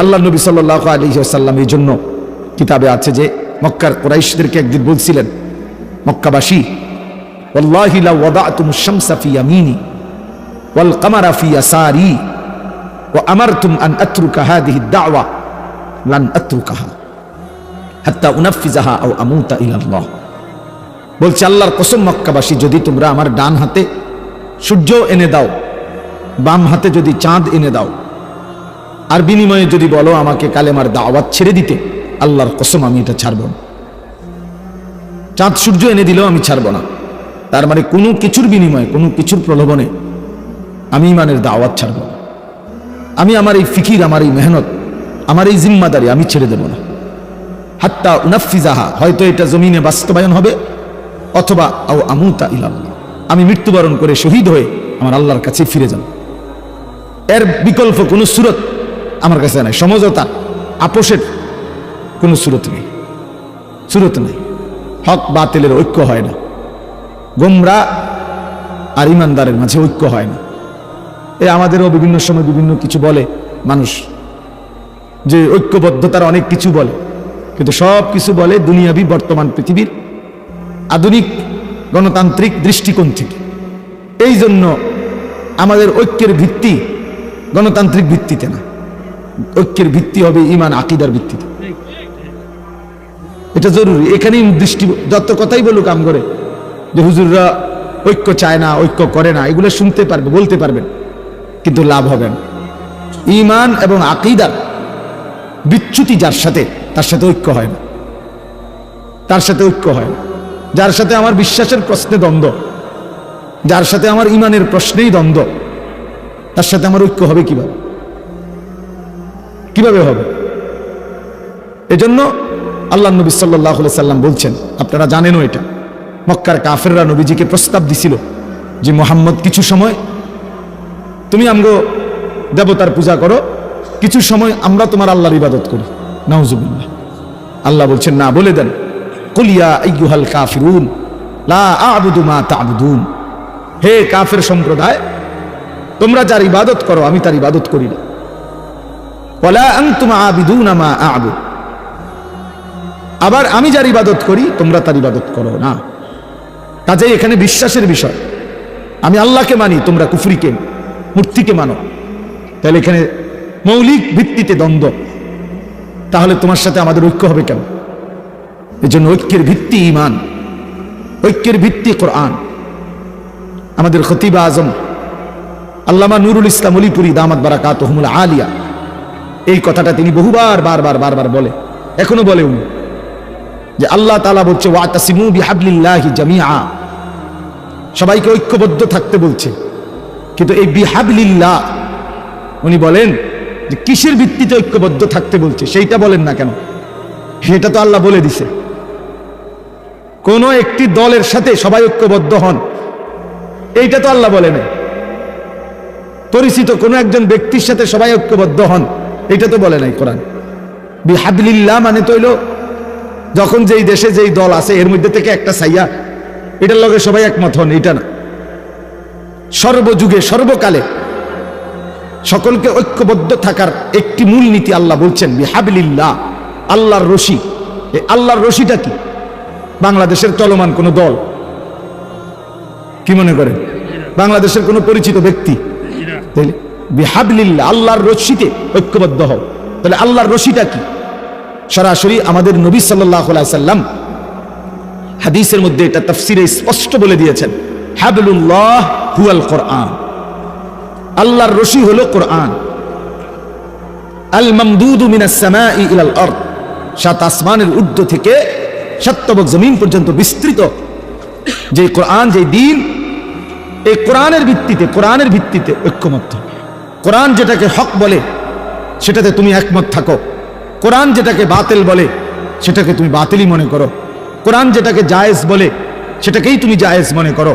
আল্লাহ নবী সাল্লাহ আলী এই জন্য কিতাবে আছে যে মক্কার কোরাইশদেরকে একদিন বলছিলেন, মক্কাবাসী ওল্লাহিলা ওদা তুম শামসাফিয়া মিনি ওয়াল কামারাফিয়া সারি ও আমার তুম আন আত্রু কাহা দিহি দাওয়া লান আত্রু কাহা হাত্তা উনাফিজাহা ও আমুতা ইলাল্লাহ। বলছে, আল্লাহর কসম মক্কাবাসী, যদি তোমরা আমার ডান হাতে সূর্য এনে দাও, বাম হাতে যদি চাঁদ এনে দাও আর বিনিময়ে যদি বলো আমাকে কালেমার দাওয়াত ছেড়ে দিতে, আল্লাহর কসম আমি এটা ছাড়ব না। চাঁদ সূর্য এনে দিলেও আমি ছাড়ব না। তার মানে কোনো কিছুর বিনিময়ে, কোনো কিছুর প্রলোভনে আমি ইমানের দাওয়াত ছাড়ব না। আমি আমার এই ফিকির, আমার এই মেহনত, আমার এই জিম্মাদারি আমি ছেড়ে দেব না। হাত্তা উনাফিজাহা, হয়তো এটা জমিনে বাস্তবায়ন হবে, অথবা আও আমুতা ইলাল্লাহ। আমি মৃত্যুবরণ করে শহীদ হয়ে আমার আল্লাহর কাছে ফিরে যাব। এর বিকল্প কোনো সুরত আমার কাছে নাই। সমঝোতা, আপোষের কোনো সুরত নেই। সুরত নেই। হক বাতিলের ঐক্য হয় না। গোমরা আর ইমানদারের মাঝে ঐক্য হয় না। এ আমাদেরও বিভিন্ন সময় বিভিন্ন কিছু বলে মানুষ। যে ঐক্যবদ্ধতার অনেক কিছু বলে। কিন্তু সব কিছু বলে দুনিয়াবি বর্তমান পৃথিবীর আধুনিক গণতান্ত্রিক দৃষ্টিকোণ থেকে। এই জন্য আমাদের ঐক্যের ভিত্তি গণতান্ত্রিক ভিত্তিতে না। ঐক্যের ভিত্তি হবে ইমান আকিদার ভিত্তিতে এটা জরুরি। এখানেই দৃষ্টি যত কথাই বলুক আম করে, যে হুজুররা ঐক্য চায় না, ঐক্য করে না, এগুলো শুনতে পারবে, বলতে পারবেন, কিন্তু লাভ হবে না। ইমান এবং আকিদার বিচ্যুতি যার সাথে, তার সাথে ঐক্য হয় না। তার সাথে ঐক্য হয় না। যার সাথে আমার বিশ্বাসের প্রশ্নে দ্বন্দ্ব, যার সাথে আমার ইমানের প্রশ্নেই দ্বন্দ্ব, তার সাথে আমার ঐক্য হবে কীভাবে? কীভাবে হবে? এজন্য আল্লাহ নবী সাল্লাহ সাল্লাম বলছেন, আপনারা জানেনও এটা, মক্কার কাফেররা নবীজিকে প্রস্তাব দিছিল যে, মোহাম্মদ, কিছু সময় তুমি আমগো দেবতার পূজা করো, কিছু সময় আমরা তোমার আল্লাহর ইবাদত করি। নাউজুবিল্লাহ। আল্লাহ বলছেন, না, বলে দেন কুলিয়া কাফিরুন, লা মা হে কাফের সম্প্রদায়, তোমরা যার ইবাদত করো, আমি তার ইবাদত করি না। আবার আমি যার ইবাদত করি, তোমরা তার ইবাদত করো না। কাজেই এখানে বিশ্বাসের বিষয়। আমি আল্লাহকে মানি, তোমরা কুফরিকে, মূর্তিকে মানো। তাহলে এখানে মৌলিক ভিত্তিতে দ্বন্দ্ব। তাহলে তোমার সাথে আমাদের ঐক্য হবে কেন? এই জন্য ঐক্যের ভিত্তি ইমান ঐক্যের ভিত্তি কোরআন। আমাদের খতিবা আজম, আল্লামা নুরুল ইসলাম অলিপুরি, দামাত বারাকাত আলিয়া। এই কথাটা তিনি বহুবার, বারবার বারবার বলে। এখনও বলে উনি। যে আল্লাহ তালা বলছে সবাইকে ঐক্যবদ্ধ থাকতে বলছে। কিন্তু এই বিহাবলিল্লাহ, উনি বলেন যে কিসের ভিত্তিতে ঐক্যবদ্ধ থাকতে বলছে, সেইটা বলেন না কেন? সেটা তো আল্লাহ বলে দিছে। কোন একটি দলের সাথে সবাই ঐক্যবদ্ধ হন, এইটা তো আল্লাহ বলে নাই। পরিচিত কোনো একজন ব্যক্তির সাথে সবাই ঐক্যবদ্ধ হন। এটা তো বলে নাই কোরআন। বিহাবলিল্লাহ মানে তো হইল যখন যেই দেশে যেই দল আছে এর মধ্যে থেকে একটা সাইয়া এটার লগে সবাই একমত হন এটা না। সর্বযুগে সর্বকালে সকলকে ঐক্যবদ্ধ থাকার একটি মূল নীতি আল্লাহ বলছেন বিহাবিল্লাহ আল্লাহর রশি। এই আল্লাহর রশিটা কি? বাংলাদেশের চলমান কোন দল? কি মনে করেন? বাংলাদেশের কোনো পরিচিত ব্যক্তি? তাইলে বিহাবিল্লাহ আল্লাহর রশিতে ঐক্যবদ্ধ হও। তাহলে আল্লাহর রশিটা কি? সরাসরি আমাদের নবী সাল্লাহ সাল্লাম হাদিসের মধ্যে এটা তফসিরে স্পষ্ট বলে দিয়েছেন, হাবলুল্লাহ হুয়াল কোরআন। আল্লাহর রশি হলো কোরআন। আল মামদুদু মিনাস সামাই ইলাল আরদ। সাত আসমানের ঊর্ধ্ব থেকে সত্যবক জমিন পর্যন্ত বিস্তৃত যে কোরআন, যে দিন, এই কোরআনের ভিত্তিতে কোরআনের ভিত্তিতে ঐক্যমত কোরআন যেটাকে হক বলে, সেটাতে তুমি একমত থাকো। কোরআন যেটাকে বাতিল বলে, সেটাকে তুমি বাতিলই মনে করো। কোরআন যেটাকে জায়েজ বলে, সেটাকেই তুমি জায়েজ মনে করো।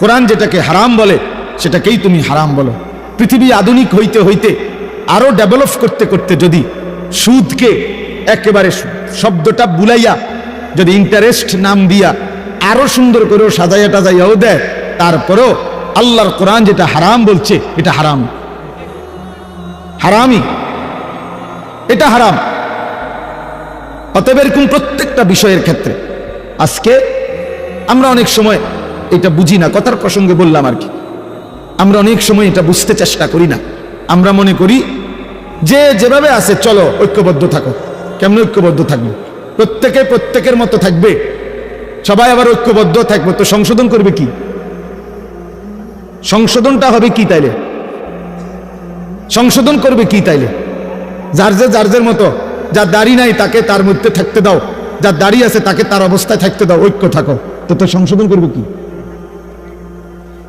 কোরআন যেটাকে হারাম বলে, সেটাকেই তুমি হারাম বলো। পৃথিবী আধুনিক হইতে হইতে, আরও ডেভেলপ করতে করতে যদি সুদকে একেবারে শব্দটা বুলাইয়া, যদি ইন্টারেস্ট নাম দিয়া, আরও সুন্দর করেও সাজাইয়া টাজাইয়াও দেয়, তারপরেও আল্লাহর কোরআন যেটা হারাম বলছে, এটা হারাম। হারামি। এটা হারাম। অতএব এরকম প্রত্যেকটা বিষয়ের ক্ষেত্রে আজকে আমরা অনেক সময় এটা বুঝি না, কথার প্রসঙ্গে বললাম আর কি। আমরা অনেক সময় এটা বুঝতে চেষ্টা করি না। আমরা মনে করি যে যেভাবে আছে, চলো ঐক্যবদ্ধ থাকো। কেমন ঐক্যবদ্ধ থাকবে? প্রত্যেকে প্রত্যেকের মতো থাকবে। সবাই আবার ঐক্যবদ্ধ থাকবে। তো সংশোধন করবে কি? সংশোধনটা হবে কি তাইলে? সংশোধন করবে কি তাইলে? যার যার মতো যার দাড়ি নাই তাকে তার মধ্যে থাকতে দাও। যার দাড়ি আছে তাকে তার অবস্থায় থাকতে দাও, ঐক্য থাকো। তো তো সংশোধন করবে কি?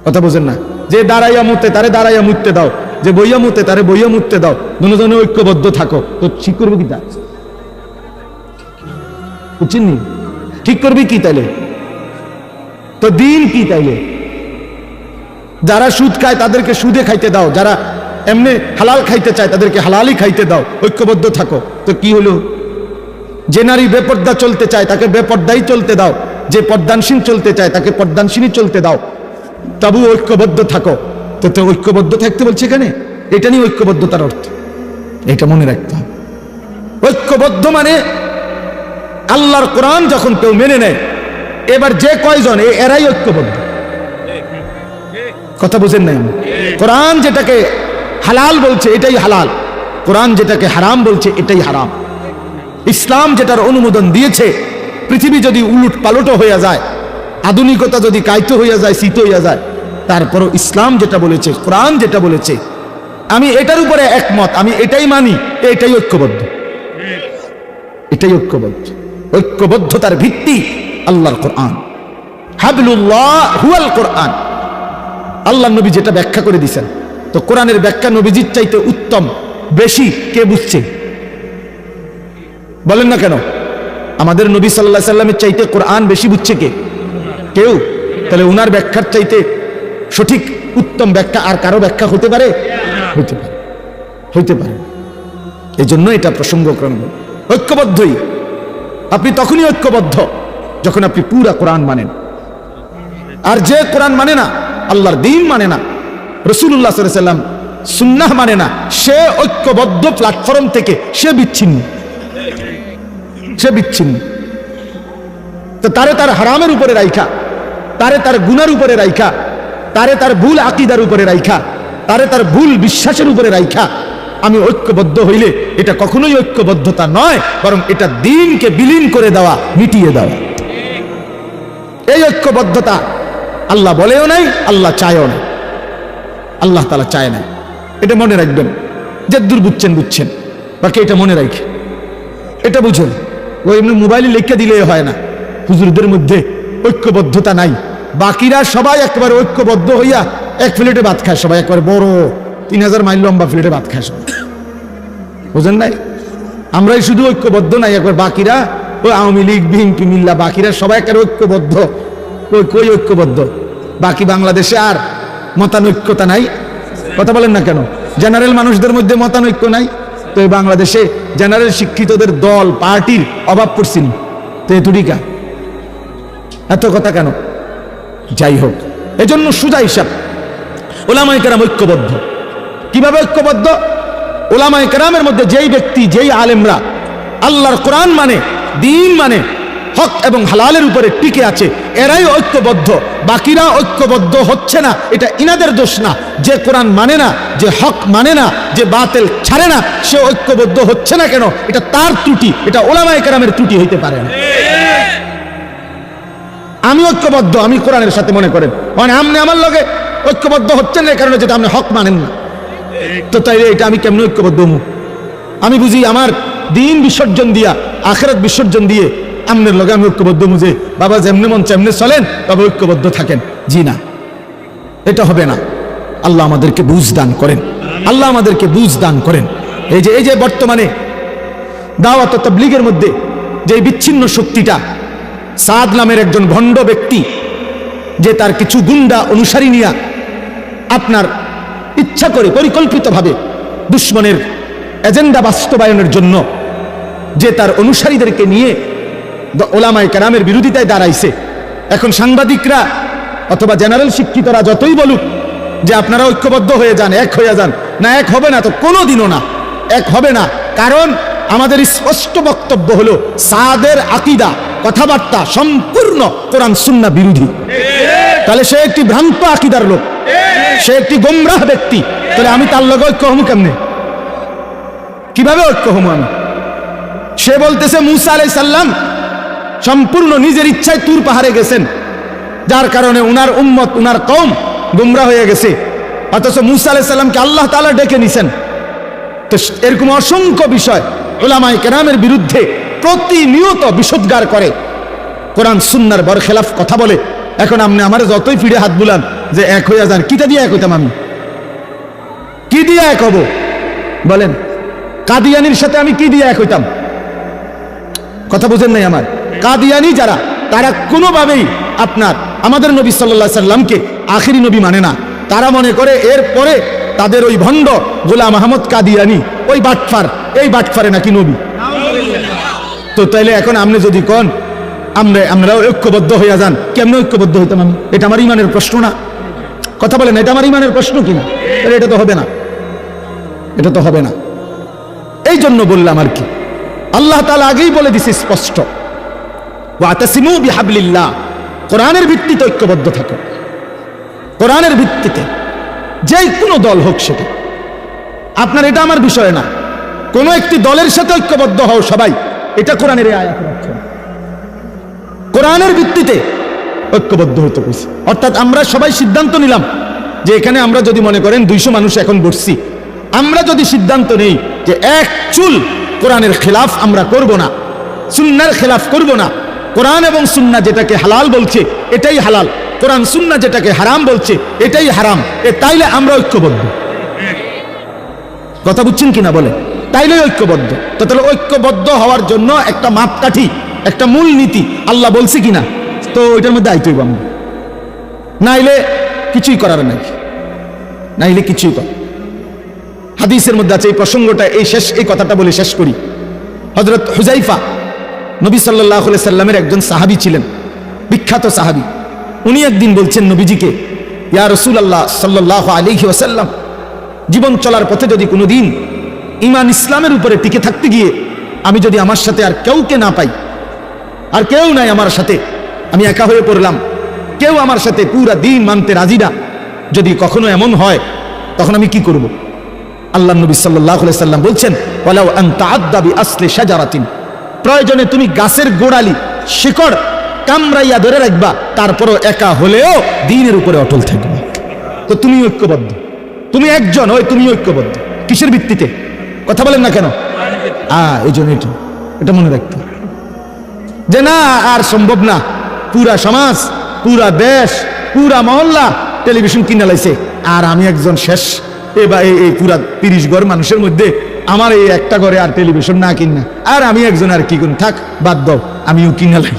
কথা বোঝেন না? যে দাঁড়াইয়া মুতে তারে দাঁড়াইয়া মুততে দাও, যে বইয়া মুতে তারে বইয়া মুততে দাও, দুজনে ঐক্যবদ্ধ থাকো। তো ঠিক করব কি তা? বুঝছেননি ঠিক করবি কি তাইলে? তো দিন কি তাইলে? যারা সুদ খায় তাদেরকে সুদে খাইতে দাও, যারা এমনি হালাল খাইতে চায় তাদেরকে হালালই খাইতে দাও ঐক্যবদ্ধ থাকো। তো কি হলো? যে নারী বেপর্দা চলতে চায় তাকে বেপর্দাই চলতে দাও। যে পর্দানসীন চলতে চায় তাকে পর্দানসীনই চলতে দাও। তবু ঐক্যবদ্ধ থাকো। তো তো ঐক্যবদ্ধ থাকতে বলছে এখানে? এটা নিয়ে ঐক্যবদ্ধতার অর্থ। এটা মনে রাখতে হবে। ঐক্যবদ্ধ মানে আল্লাহর কোরআন যখন কেউ মেনে নেয় এবার যে কয়জন এরাই ঐক্যবদ্ধ। কথা বুঝেন নাই? কোরআন যেটাকে হালাল বলছে, এটাই হালাল। কোরআন যেটাকে হারাম বলছে, এটাই হারাম। ইসলাম যেটার অনুমোদন দিয়েছে, পৃথিবী যদি উলুট পালটও হইয়া যায়, আধুনিকতা যদি কায়িত হইয়া যায়, শীত হইয়া যায়, তারপরও ইসলাম যেটা বলেছে, কোরআন যেটা বলেছে, আমি এটার উপরে একমত, আমি এটাই মানি, এটাই ঐক্যবদ্ধ। এটাই ঐক্যবদ্ধ। ঐক্যবদ্ধতার ভিত্তি আল্লাহর কোরআন। হাবলুল্লাহ হুয়াল কোরআন। আল্লাহ নবী যেটা ব্যাখ্যা করে দিছেন তো কোরআনের ব্যাখ্যা নবীজির চাইতে উত্তম, বেশি কে বুঝছে? বলেন না কেন? আমাদের নবী সাল্লাহ সাল্লামের চাইতে কোরআন বেশি বুঝছে কে? কেউ? তাহলে উনার ব্যাখ্যার চাইতে সঠিক, উত্তম ব্যাখ্যা আর কারও ব্যাখ্যা হতে পারে? হইতে পারে। হইতে পারে। এই জন্য এটা প্রসঙ্গক্রম ঐক্যবদ্ধই। আপনি তখনই ঐক্যবদ্ধ যখন আপনি পুরা কোরআন মানেন। আর যে কোরআন মানে না, আল্লাহর দিন মানে না রসুল্লাহ সাল্লাম সুন্নাহ মানে না, সে ঐক্যবদ্ধ প্ল্যাটফর্ম থেকে সে বিচ্ছিন্ন। সে বিচ্ছিন্ন। তো তারে তার হারামের উপরে রাইখা, তারে তার গুনার উপরে রাইখা, তারে তার ভুল আকিদার উপরে রাইখা, তারে তার ভুল বিশ্বাসের উপরে রাইখা। আমি ঐক্যবদ্ধ হইলে এটা কখনোই ঐক্যবদ্ধতা নয়, বরং এটা দিনকে বিলীন করে দেওয়া, মিটিয়ে দেওয়া। এই ঐক্যবদ্ধতা আল্লাহ বলেও নাই, আল্লাহ চায়ও না আল্লাহ তালা চায় না। এটা মনে রাখবেন। যে দূর বুঝছেন বুঝছেন। বাকি এটা মনে রাখে। এটা বুঝুন। ওই এমনি মোবাইলে লিখে দিলে হয় না। হুজুরদের মধ্যে ঐক্যবদ্ধতা নাই। বাকিরা সবাই একেবারে ঐক্যবদ্ধ হইয়া এক প্লেটে ভাত খায় সবাই। একবারে বড় তিন হাজার মাইল লম্বা প্লেটে ভাত খায় সবাই। বুঝেন নাই? আমরাই শুধু ঐক্যবদ্ধ নাই। একবার বাকিরা, ওই আওয়ামী লীগ, বিএনপি, মিল্লা, বাকিরা সবাই একেবারে ঐক্যবদ্ধ। কই কই ঐক্যবদ্ধ? বাকি বাংলাদেশে আর মতানৈক্যতা নাই? কথা বলেন না কেন? জেনারেল মানুষদের মধ্যে মতানৈক্য নাই? তো এই বাংলাদেশে জেনারেল শিক্ষিতদের দল, পার্টির অভাব পড়ছিনি তো এতুটিকা এত কথা কেন? যাই হোক, এজন্য সুজা হিসাব। ওলামাই কেরাম ঐক্যবদ্ধ। কীভাবে ঐক্যবদ্ধ? ওলামাই কেরামের মধ্যে যেই ব্যক্তি, যেই আলেমরা, আল্লাহর কোরআন মানে দিন মানে হক এবং হালালের উপরে টিকে আছে। এরাই ঐক্যবদ্ধ, বাকিরা ঐক্যবদ্ধ হচ্ছে না, এটা ইনাদের দোষ না। যে কোরআন মানে না, যে হক মানে না, যে বাতেল ছাড়ে না, সে ঐক্যবদ্ধ হচ্ছে না কেন? এটা তার ত্রুটি, এটা ওলামাই কেরামের ত্রুটি হইতে পারে না। আমি ঐক্যবদ্ধ, আমি কোরআনের সাথে মনে করেন। মানে আপনি আমার লগে ঐক্যবদ্ধ হচ্ছেন না কারণে যেটা আপনি হক মানেন না। তো তাই এটা আমি কেমন ঐক্যবদ্ধ হমু আমি বুঝি আমার দিন বিসর্জন দিয়া, আখেরাত বিসর্জন দিয়ে আমনের লগে আমি ঐক্যবদ্ধ বুঝে বাবা যেমনি মন চেমনে চলেন তবে ঐক্যবদ্ধ থাকেন। জি না। এটা হবে না। আল্লাহ আমাদেরকে বুঝ দান করেন। আল্লাহ আমাদেরকে বুঝ দান করেন। এই যে এই যে বর্তমানে দাওয়াত তাবলীগের মধ্যে যে বিচ্ছিন্ন শক্তিটা, সাদ নামের একজন ভণ্ড ব্যক্তি, যে তার কিছু গুন্ডা অনুসারী নিয়া আপনার ইচ্ছা করে পরিকল্পিতভাবে দুশ্মনের এজেন্ডা বাস্তবায়নের জন্য যে তার অনুসারীদেরকে নিয়ে ওলামায়ে কেরামের বিরোধিতায় দাঁড়াইছে। এখন সাংবাদিকরা অথবা জেনারেল শিক্ষিতরা যতই বলুক যে আপনারা ঐক্যবদ্ধ হয়ে যান, এক হয়ে যান, না এক হবে না তো কোনো দিনও না, এক হবে না। কারণ আমাদের স্পষ্ট বক্তব্য হলো, সাদের আকিদা, কথাবার্তা সম্পূর্ণ কোরআন সুন্না বিরোধী। তাহলে সে একটি ভ্রান্ত আকিদার লোক, সে একটি গোমরাহ ব্যক্তি, তাহলে আমি তার লগে ঐক্য হমু কেমনে? কীভাবে ঐক্য হমু আমি? সে বলতেছে, মুসা আলাই সাল্লাম সম্পূর্ণ নিজের ইচ্ছায় তুর পাহাড়ে গেছেন। যার কারণে উনার উম্মত, উনার কম গুমরা হয়ে গেছে। অথচ মুসা আলাই সাল্লামকে আল্লাহ তালা ডেকে নিছেন। তো এরকম অসংখ্য বিষয় ওলামাই কেরামের বিরুদ্ধে প্রতিনিয়ত বিশুদ্গার করে। কোরআন, সুন্নার বর খেলাফ কথা বলে। এখন আপনি আমার যতই ফিরে হাত বুলান যে এক হইয়া যান কিটা দিয়ে এক হইতাম আমি? কি দিয়ে এক হব? বলেন, কাদিয়ানির সাথে আমি কি দিয়ে এক হইতাম? কথা বুঝেন নাই আমার? কাদিয়ানি যারা, তারা কোনোভাবেই আপনার আমাদের নবী সাল্লাহ সাল্লামকে আখিরি নবী মানে না। তারা মনে করে এর পরে তাদের ওই ভণ্ড গোলাম আহমদ কাদিয়ানি, ওই বাটফার, এই বাটফারে নাকি নবী। তো তাইলে এখন আপনি যদি কন, আমরা আমরা ঐক্যবদ্ধ হইয়া যান। কেমনে ঐক্যবদ্ধ হইতাম আমি? এটা আমার ইমানের প্রশ্ন না। কথা বলেন এটা আমার ইমানের প্রশ্ন কিনা? তাহলে এটা তো হবে না। এটা তো হবে না। এই জন্য বললাম আর কি। আল্লাহ তালা আগেই বলে দিছে স্পষ্ট। ওয়াতাসিমু বিহাবলিল্লাহ। কোরআনের ভিত্তিতে ঐক্যবদ্ধ থাকো। কোরআনের ভিত্তিতে যে কোনো দল হোক সেটা। আপনার এটা আমার বিষয় না। কোন একটি দলের সাথে ঐক্যবদ্ধ হও সবাই। এটা কোরআনের। কোরআনের ভিত্তিতে ঐক্যবদ্ধ হইতে কইছে অর্থাৎ আমরা সবাই সিদ্ধান্ত নিলাম যে এখানে আমরা যদি মনে করেন দুইশো মানুষ এখন বসছি, আমরা যদি সিদ্ধান্ত নেই যে এক চুল কোরআনের খেলাফ আমরা করব না সুন্নার খেলাফ করব না কোরআন এবং সুন্না যেটাকে হালাল বলছে, এটাই হালাল। কোরআন সুন্না যেটাকে হারাম বলছে, এটাই হারাম। এ তাইলে আমরা ঐক্যবদ্ধ। কথা বুঝছেন কিনা বলে তাইলে ঐক্যবদ্ধ। তো তাহলে ঐক্যবদ্ধ হওয়ার জন্য একটা মাপকাঠি, একটা মূল নীতি আল্লাহ বলছে কিনা? তো ওইটার মধ্যে আইতেই আমরা। নাইলে কিছুই করার নাই। নাইলে কিছুই কর হাদিসের মধ্যে আছে এই প্রসঙ্গটা, এই শেষ এই কথাটা বলে শেষ করি। হজরত হুজাইফা নবী সাল্লাহ সাল্লামের একজন সাহাবি ছিলেন, বিখ্যাত সাহাবি। উনি একদিন বলছেন, নবীজিকে, ইয়া রসুল আল্লাহ সাল্লাহ আলিহি ওসাল্লাম জীবন চলার পথে যদি কোনো দিন ইমান ইসলামের উপরে টিকে থাকতে গিয়ে আমি যদি আমার সাথে আর কেউকে না পাই, আর কেউ নাই আমার সাথে, আমি একা হয়ে পড়লাম, কেউ আমার সাথে পুরা দিন মানতে রাজি না, যদি কখনো এমন হয়, তখন আমি কি করব? আল্লাহ নবী সাল্লাহ সাল্লাম বলছেন আদ্দাবি আসলে সাজারাতিন প্রয়োজনে তুমি গাছের গোড়ালি, শিকড় কামড়াইয়া ধরে রাখবা, তারপরও একা হলেও দিনের উপরে অটল থাকবে। তো তুমি ঐক্যবদ্ধ। তুমি একজন, ওই তুমি ঐক্যবদ্ধ। কিসের ভিত্তিতে? কথা বলেন না কেন? আ, এই জন্য এটা এটা মনে রাখতে যে না, আর সম্ভব না। পুরা সমাজ, পুরা দেশ, পুরা মহল্লা টেলিভিশন কিনে লাইছে। আর আমি একজন শেষ। এবার এই পুরা তিরিশ ঘর মানুষের মধ্যে আমার এই একটা ঘরে আর টেলিভিশন না কিনা আর আমি একজন আর কি করুন? থাক, বাদ দাও, আমিও কিনে লাই।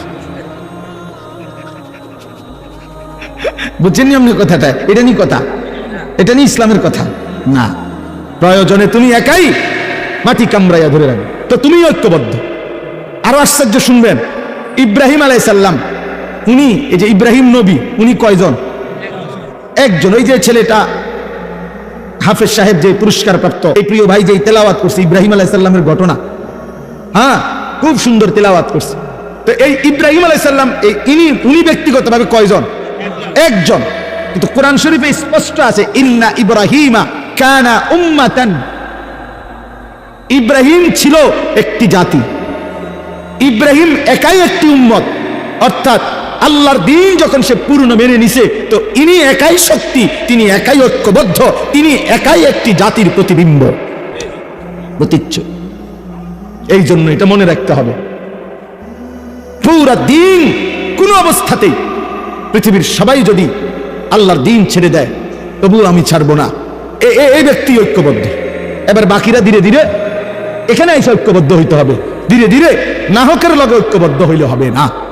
বুঝছেন আপনি কথাটা? এটা নি কথা? এটা নি ইসলামের কথা? না। প্রয়োজনে তুমি একাই মাটি কামড়াইয়া ধরে রাখবে তো তুমি ঐক্যবদ্ধ। আরও আশ্চর্য শুনবেন। ইব্রাহিম আলাই সাল্লাম উনি, এই যে ইব্রাহিম নবী, উনি কয়জন? একজন। ওই যে ছেলেটা হাফেজ সাহেব যে পুরস্কার প্রাপ্ত, এই প্রিয় ভাই যে তেলাওয়াত করছে, ইব্রাহিম আলাই সাল্লামের ঘটনা হ্যাঁ খুব সুন্দর তেলাওয়াত করছে। তো এই ইব্রাহিম আলাই সাল্লাম এই ইনি, উনি ব্যক্তিগতভাবে কয়জন? একজন। কিন্তু কোরআন শরীফে স্পষ্ট আছে, ইন্না ইব্রাহিমা কানা উম্মাতান। ইব্রাহিম ছিল একটি জাতি। ইব্রাহিম একাই একটি উম্মত। অর্থাৎ আল্লাহর দিন যখন সে পূর্ণ মেনে নিছে, তো ইনি একাই শক্তি, তিনি একাই ঐক্যবদ্ধ, তিনি একাই একটি জাতির প্রতিবিম্ব। প্রতীচ্য এই জন্য এটা মনে রাখতে হবে। পুরা দিন কোনো অবস্থাতেই পৃথিবীর সবাই যদি আল্লাহর দিন ছেড়ে দেয়, তবুও আমি ছাড়বো না। এই ব্যক্তি ঐক্যবদ্ধ। এবার বাকিরা ধীরে ধীরে এখানে এসে ঐক্যবদ্ধ হইতে হবে। ধীরে ধীরে নাহকের লগে ঐক্যবদ্ধ হইলে হবে না।